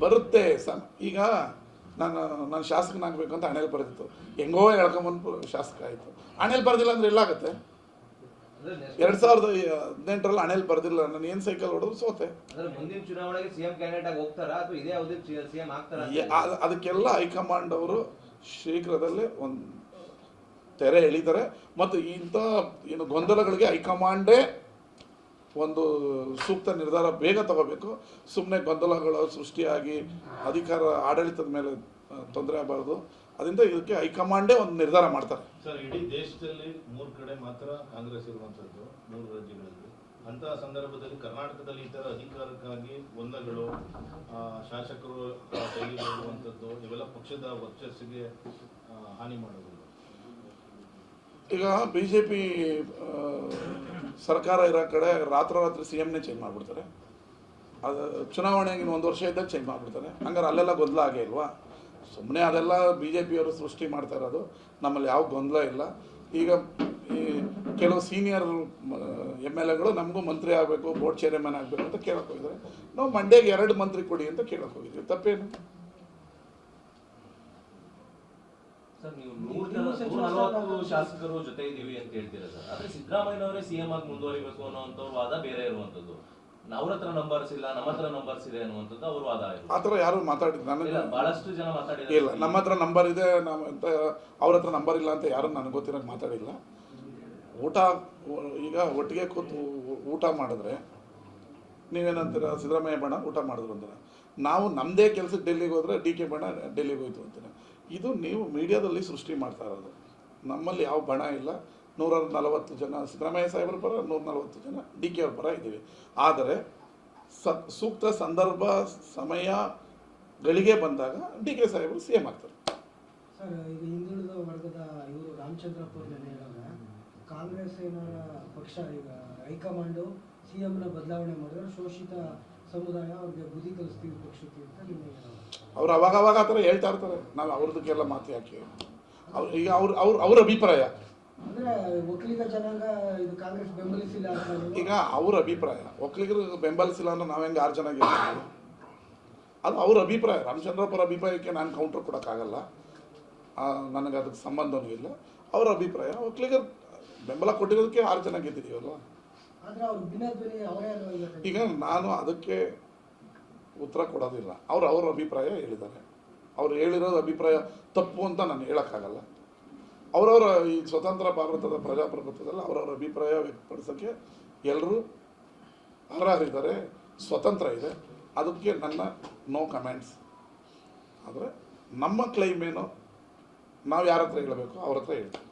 ಬರುತ್ತೆ. ಸರ್ ಈಗ ನಾನು ನಾನು ಶಾಸಕನಾಗಬೇಕು ಅಂತ ಹಣೆಯಲ್ಲಿ ಬರೆದಿತ್ತು. ಹೆಂಗೋ ಹೇಳ್ಕೊಂಬಂದು ಶಾಸಕ ಆಯಿತು. ಹಣೆಯಲ್ಲಿ ಬರೆದಿಲ್ಲ ಅಂದ್ರೆ ಎಲ್ಲಾಗುತ್ತೆ? ಆಗತ್ತೆ ಎರಡ್ ಸಾವಿರದ ಹದಿನೆಂಟರಲ್ಲಿ ಹಣೆಯಲ್ಲಿ ಬರೆದಿಲ್ಲ. ನಾನು ಏನು ಸೈಕಲ್ ಹೊಡೆದ್ರು ಸೋತೆ. ಅಂದ್ರೆ ಮುಂದಿನ ಚುನಾವಣೆಗೆ ಸಿಎಂ ಕ್ಯಾಂಡಿಡೇಟ್ ಆಗಿ ಹೋಗ್ತಾರಾ? ಅಥವಾ ಇದೇ ಅವಧಿ ಸಿಎಂ ಆಗ್ತಾರಾ ಅಂತ ಎ- ಆ- ಅದಕ್ಕೆಲ್ಲ ಹೈಕಮಾಂಡ್ ಅವರು ಶೀಘ್ರದಲ್ಲೇ ಒಂದು ತೆರೆ ಎಳಿತಾರೆ. ಮತ್ತು ಇಂಥ ಏನು ಗೊಂದಲಗಳಿಗೆ ಹೈಕಮಾಂಡೇ ಒಂದು ಸೂಕ್ತ ನಿರ್ಧಾರ ಬೇಗ ತಗೋಬೇಕು. ಸುಮ್ಮನೆ ಗೊಂದಲಗಳು ಸೃಷ್ಟಿಯಾಗಿ ಅಧಿಕಾರ ಆಡಳಿತದ ಮೇಲೆ ತೊಂದರೆ ಆಗಬಾರ್ದು. ಅದರಿಂದ ಇದಕ್ಕೆ ಹೈಕಮಾಂಡೇ ಒಂದು ನಿರ್ಧಾರ ಮಾಡ್ತಾರೆ. ಸರ್ ಇಡೀ ದೇಶದಲ್ಲಿ ಮೂರು ಕಡೆ ಮಾತ್ರ ಕಾಂಗ್ರೆಸ್ ಇರುವಂತದ್ದು ಮೂರು ರಾಜ್ಯಗಳಲ್ಲಿ. ಅಂತಹ ಸಂದರ್ಭದಲ್ಲಿ ಕರ್ನಾಟಕದಲ್ಲಿ ಈ ತರ ಅಧಿಕಾರಕ್ಕಾಗಿ ಗೊಂದಲಗಳು ಶಾಸಕರು ತೆಗೆದುಕೊಳ್ಳುವಂಥದ್ದು ಇವೆಲ್ಲ ಪಕ್ಷದ ವರ್ಚಸ್ಸಿಗೆ ಹಾನಿ ಮಾಡೋದು ಈಗ ಬಿ ಜೆ ಪಿ ಸರ್ಕಾರ ಇರೋ ಕಡೆ ರಾತ್ರೋರಾತ್ರಿ ಸಿ ಎಮ್ನೇ ಚೇಂಜ್ ಮಾಡಿಬಿಡ್ತಾರೆ. ಅದು ಚುನಾವಣೆಗೆ ಒಂದು ವರ್ಷ ಇದ್ದಾಗ ಚೇಂಜ್ ಮಾಡಿಬಿಡ್ತಾರೆ. ಹಂಗಾರೆ ಅಲ್ಲೆಲ್ಲ ಗೊಂದಲ ಆಗೇ ಇಲ್ವಾ? ಸುಮ್ಮನೆ ಅದೆಲ್ಲ ಬಿ ಜೆ ಪಿಯವರು ಸೃಷ್ಟಿ ಮಾಡ್ತಾ ಇರೋದು. ನಮ್ಮಲ್ಲಿ ಯಾವ ಗೊಂದಲ ಇಲ್ಲ. ಈಗ ಈ ಕೆಲವು ಸೀನಿಯರ್ ಎಂ ಎಲ್ ಎಗಳು ನಮಗೂ ಮಂತ್ರಿ ಆಗಬೇಕು ಬೋರ್ಡ್ ಚೇರ್ಮನ್ ಆಗಬೇಕು ಅಂತ ಕೇಳಕ್ಕೆ ಹೋಗಿದ್ದಾರೆ. ನಾವು ಮಂಡ್ಯಗೆ ಎರಡು ಮಂತ್ರಿ ಕೊಡಿ ಅಂತ ಕೇಳಕ್ಕೆ ಹೋಗಿದ್ವಿ ತಪ್ಪೇನು? ಸರ್ ನೀವು ನೂರ ಶಾಸಕರು ಜೊತೆ ಇದೀವಿ ಅಂತ ಹೇಳ್ತೀರಾ ಸರ್? ಆದ್ರೆ ಸಿದ್ದರಾಮಯ್ಯನವರೇ ಸಿಎಂ ಆಗಿ ಮುಂದುವರಿಬೇಕು ಅನ್ನೋಂಥ ವಾದ ಬೇರೆ ಇರುವಂತದ್ದು ಅವ್ರ ಹತ್ರ ನಂಬರ್ಸ್ ಇಲ್ಲ ನಮ್ಮ ಹತ್ರ ನಂಬರ್ಸ್ ಇದೆ ಅನ್ನುವಂಥದ್ದು ಅವ್ರ ವಾದ ಆ ಥರ ಯಾರು ಮಾತಾಡಿದ್ರು ಇಲ್ಲ ನನಗೆ ಬಹಳಷ್ಟು ಜನ ಇಲ್ಲ ಮಾತಾಡಿದ್ದಾರೆ ನಮ್ಮ ಹತ್ರ ನಂಬರ್ ಇದೆ ನಮ್ಮ ಅಂತ ಅವ್ರ ಹತ್ರ ನಂಬರ್ ಇಲ್ಲ ಅಂತ ಯಾರು ನನಗೆ ಗೊತ್ತಿರೋಕ್ಕೆ ಮಾತಾಡಿಲ್ಲ. ಊಟ ಈಗ ಒಟ್ಟಿಗೆ ಕೂತು ಊಟ ಮಾಡಿದ್ರೆ ನೀವೇನಂತೀರ? ಸಿದ್ದರಾಮಯ್ಯ ಬಣ್ಣ ಊಟ ಮಾಡಿದ್ರು ಅಂತಾರೆ. ನಾವು ನಮ್ಮದೇ ಕೆಲಸಕ್ಕೆ ಡೆಲ್ಲಿಗೆ ಹೋದ್ರೆ ಡಿ ಕೆ ಬಣ್ಣ ಡೆಲ್ಲಿಗೆ ಹೋಯ್ತು ಅಂತಾರೆ. ಇದು ನೀವು ಮೀಡಿಯಾದಲ್ಲಿ ಸೃಷ್ಟಿ ಮಾಡ್ತಾ ಇರೋದು. ನಮ್ಮಲ್ಲಿ ಯಾವ ಬಣ ಇಲ್ಲ. ನೂರ ನಲವತ್ತು ಜನ ಸಿದ್ದರಾಮಯ್ಯ ಸಾಹೇಬರ ಪರ, ನೂರ ನಲವತ್ತು ಜನ ಡಿ ಕೆ ಅವ್ರ ಪರ ಇದ್ದೀವಿ. ಆದರೆ ಸ, ಸೂಕ್ತ ಸಂದರ್ಭ, ಸಮಯ, ಗಳಿಗೆ ಬಂದಾಗ ಡಿ ಕೆ ಸಾಹೇಬರು ಸಿ ಎಂ ಆಗ್ತಾರೆ. ಹಿಂದುಳಿದ ವರ್ಗದ ಇವರು ನೆನ್ನೆ ಕಾಂಗ್ರೆಸ್ ಪಕ್ಷ, ಈಗ ಹೈಕಮಾಂಡು ಸಿ ಎಂನ ಬದಲಾವಣೆ ಮಾಡಿದ್ರೆ ಶೋಷಿತ ಸಮುದಾಯ ಅವ್ರಿಗೆ ಬುದ್ಧಿ ಕಲಿಸ್ತೀವಿ ಪಕ್ಷಕ್ಕೆ ಅಂತ ನಿಮಗೆ. ಅವ್ರು ಅವಾಗ ಅವಾಗ ಆ ಥರ ಹೇಳ್ತಾ ಇರ್ತಾರೆ. ನಾವು ಅವ್ರದಕ್ಕೆಲ್ಲ ಮಾತು ಯಾಕೆ? ಅವ್ರು ಈಗ ಅವ್ರು ಅವ್ರ ಅವ್ರ ಅಭಿಪ್ರಾಯ. ಈಗ ಅವ್ರ ಅಭಿಪ್ರಾಯ. ಒಕ್ಕಲಿಗರು ಬೆಂಬಲಿಸಿಲ್ಲ ಅಂದ್ರೆ ನಾವು ಹೆಂಗೆ ಆರು ಜನ ಗೆಲ್ತೀವಿ? ಅದು ಅವ್ರ ಅಭಿಪ್ರಾಯ. ರಾಮಚಂದ್ರಪ್ಪರ ಅಭಿಪ್ರಾಯಕ್ಕೆ ನಾನು ಕೌಂಟರ್ ಕೊಡೋಕ್ಕಾಗಲ್ಲ. ನನಗೆ ಅದಕ್ಕೆ ಸಂಬಂಧವೂ ಇಲ್ಲ. ಅವ್ರ ಅಭಿಪ್ರಾಯ. ಒಕ್ಕಲಿಗರು ಬೆಂಬಲ ಕೊಟ್ಟಿರೋದಕ್ಕೆ ಆರು ಜನ ಗೆದ್ದಿದ್ದೀವಲ್ಲ? ಈಗ ನಾನು ಅದಕ್ಕೆ ಉತ್ತರ ಕೊಡೋದಿಲ್ಲ. ಅವ್ರು ಅವ್ರ ಅಭಿಪ್ರಾಯ ಹೇಳಿದ್ದಾರೆ. ಅವ್ರು ಹೇಳಿರೋದು ಅಭಿಪ್ರಾಯ ತಪ್ಪು ಅಂತ ನಾನು ಹೇಳೋಕ್ಕಾಗಲ್ಲ. ಅವರವರ ಈ ಸ್ವತಂತ್ರ ಭಾರತದ ಪ್ರಜಾಪ್ರಭುತ್ವದಲ್ಲಿ ಅವರವರ ಅಭಿಪ್ರಾಯ ವ್ಯಕ್ತಪಡಿಸೋಕ್ಕೆ ಎಲ್ಲರೂ ಅರ್ಹರಿದ್ದಾರೆ, ಸ್ವತಂತ್ರ ಇದೆ. ಅದಕ್ಕೆ ನನ್ನ ನೋ ಕಮೆಂಟ್ಸ್ ಆದರೆ ನಮ್ಮ ಕ್ಲೈಮ್ ಏನು? ನಾವು ಯಾರ ಹತ್ರ ಹೇಳಬೇಕು? ಅವ್ರ ಹತ್ರ ಹೇಳ್ತೀವಿ